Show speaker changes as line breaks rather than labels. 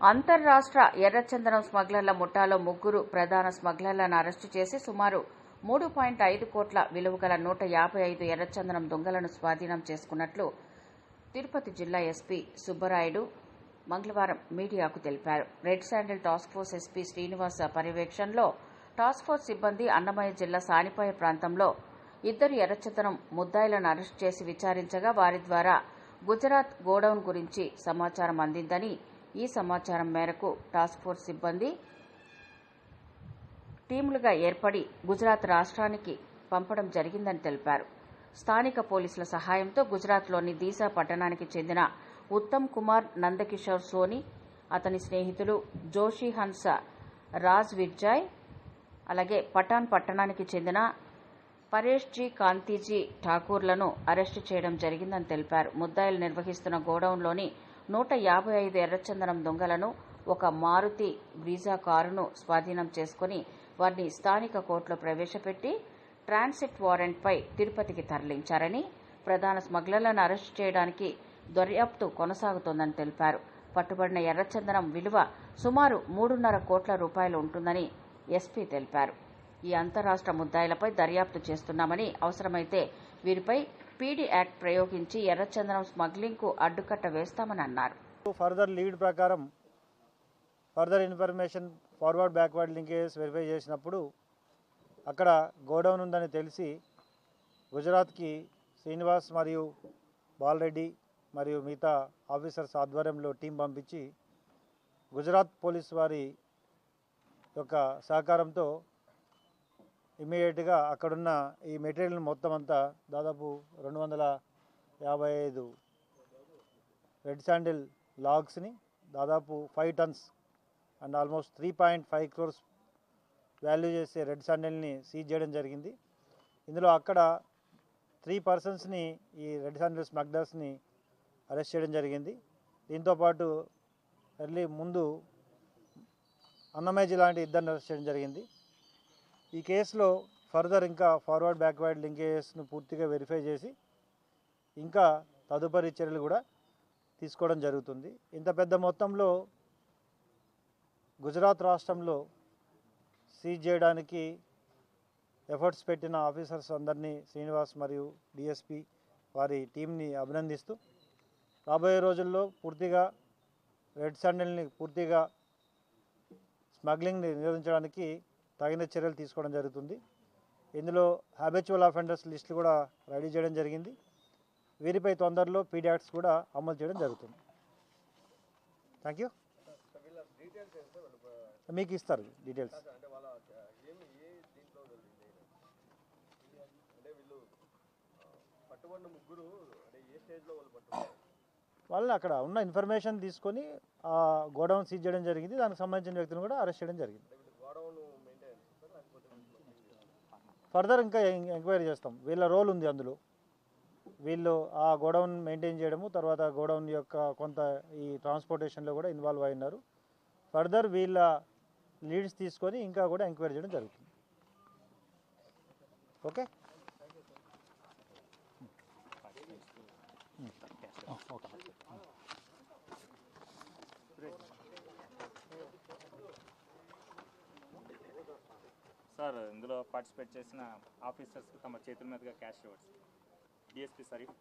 అంతర్రాష్ట్ర ఎర్రచందనం స్మగ్లర్ల ముఠాలో ముగ్గురు ప్రధాన స్మగ్లర్లను అరెస్టు చేసి సుమారు మూడు పాయింట్ ఐదు కోట్ల విలువ గల నూట యాభై ఐదు ఎర్రచందనం దొంగలను స్వాధీనం చేసుకున్నట్లు తిరుపతి జిల్లా ఎస్పీ సుబ్బరాయుడు మంగళవారం మీడియాకు తెలిపారు. Red sandal task force SP Srinivasa పర్యవేక్షణలో టాస్క్ ఫోర్స్ సిబ్బంది అన్నమయ్య జిల్లా సానిపాయ ప్రాంతంలో ఇద్దరు ఎర్రచందనం ముద్దాయిలను అరెస్ట్ చేసి విచారించగా వారి ద్వారా గుజరాత్ గోడౌన్ గురించి సమాచారం అందిందని ఈ సమాచారం మేరకు టాస్క్ ఫోర్స్ సిబ్బంది టీములుగా ఏర్పడి గుజరాత్ రాష్ట్రానికి పంపడం జరిగిందని తెలిపారు. స్థానిక పోలీసుల సహాయంతో గుజరాత్లోని దీసా పట్టణానికి చెందిన ఉత్తమ్ కుమార్ నందకిషోర్ సోని అతని స్నేహితులు జోషి హన్స రాజ్ విర్జాయ్ అలాగే పఠాన్ పట్టణానికి చెందిన పరేష్ జీ కాంతీజీ ఠాకూర్లను అరెస్టు చేయడం జరిగిందని తెలిపారు. ముద్దాయిలు నిర్వహిస్తున్న గోడౌన్లోని నూట యాభై ఐదు ఎర్రచందనం దొంగలను ఒక మారుతి బ్రీజా కారును స్వాధీనం చేసుకుని వారిని స్థానిక కోర్టులో ప్రవేశపెట్టి ట్రాన్సిట్ వారెంట్పై తిరుపతికి తరలించారని ప్రధాన స్మగ్లర్లను అరెస్టు చేయడానికి దర్యాప్తు కొనసాగుతోందని తెలిపారు. పట్టుబడిన ఎర్రచందనం విలువ సుమారు మూడున్నర కోట్ల రూపాయలు ఉంటుందని ఎస్పీ తెలిపారు. ఈ అంతరాష్ట్ర ముద్దాయిలపై దర్యాప్తు చేస్తున్నామని అవసరమైతే వీరిపై పీడీ యాక్ట్ ప్రయోగించి ఎర్రచందనం స్మగ్లింగ్కు అడ్డుకట్ట వేస్తామని అన్నారు.
ఫర్దర్ లీడ్ ప్రకారం further information forward backward linkages verify చేసినప్పుడు అక్కడ గోడౌన్ ఉందని తెలిసి గుజరాత్కి శ్రీనివాస్ మరియు బాలరెడ్డి మరియు మిగతా ఆఫీసర్స్ ఆధ్వర్యంలో టీం పంపించి గుజరాత్ పోలీస్ వారి యొక్క సహకారంతో ఇమ్మీడియట్గా అక్కడున్న ఈ మెటీరియల్ మొత్తం అంతా దాదాపు రెండు వందల యాభై ఐదు రెడ్ శాండిల్ లాగ్స్ని దాదాపు five tons and almost three point five crores value చేసే రెడ్ శాండిల్ని సీజ్ చేయడం జరిగింది. ఇందులో అక్కడ త్రీ పర్సన్స్ని ఈ రెడ్ శాండిల్ స్మగ్లర్స్ని అరెస్ట్ చేయడం జరిగింది. దీంతోపాటు ఎర్లీ ముందు అన్నమయ్య లాంటి ఇద్దరిని అరెస్ట్ చేయడం జరిగింది. ఈ కేసులో ఫర్దర్ ఇంకా ఫార్వర్డ్ బ్యాక్వర్డ్ లింకేజెస్ను పూర్తిగా వెరిఫై చేసి ఇంకా తదుపరి చర్యలు కూడా తీసుకోవడం జరుగుతుంది. ఇంత పెద్ద మొత్తంలో గుజరాత్ రాష్ట్రంలో సీజ్ చేయడానికి ఎఫర్ట్స్ పెట్టిన ఆఫీసర్స్ అందరినీ శ్రీనివాస్ మరియు డిఎస్పి వారి టీంని అభినందిస్తూ రాబోయే రోజుల్లో పూర్తిగా రెడ్ శాండిల్ని పూర్తిగా స్మగ్లింగ్ని నిరోధించడానికి తగిన చర్యలు తీసుకోవడం జరుగుతుంది. ఇందులో హ్యాబిచువల్ అఫెండర్స్ లిస్టులు కూడా రెడీ చేయడం జరిగింది. వీరిపై తొందరలో పీడియాక్ట్స్ కూడా అమలు చేయడం జరుగుతుంది. థ్యాంక్ యూ మీకు ఇస్తారు డీటెయిల్స్ వాళ్ళని అక్కడ ఉన్న ఇన్ఫర్మేషన్ తీసుకొని గోడౌన్ సీజ్ చేయడం జరిగింది. దానికి సంబంధించిన వ్యక్తిని కూడా అరెస్ట్ చేయడం జరిగింది. ఫర్దర్ ఇంకా ఎంక్వైరీ చేస్తాం. వీళ్ళ రోల్ ఉంది అందులో. వీళ్ళు ఆ గోడౌన్ మెయింటైన్ చేయడము తర్వాత గోడౌన్ యొక్క కొంత ఈ ట్రాన్స్పోర్టేషన్లో కూడా ఇన్వాల్వ్ అయి ఉన్నారు. ఫర్దర్ వీళ్ళ లీడ్స్ తీసుకొని ఇంకా కూడా ఎంక్వైరీ చేయడం జరుగుతుంది. ఓకే.
సార్ ఇందులో పార్టిసిపేట్ చేసిన ఆఫీసర్స్ తమ చేతుల మీదుగా క్యాష్ ఇవ్వచ్చు డిఎస్పీ సరీఫ్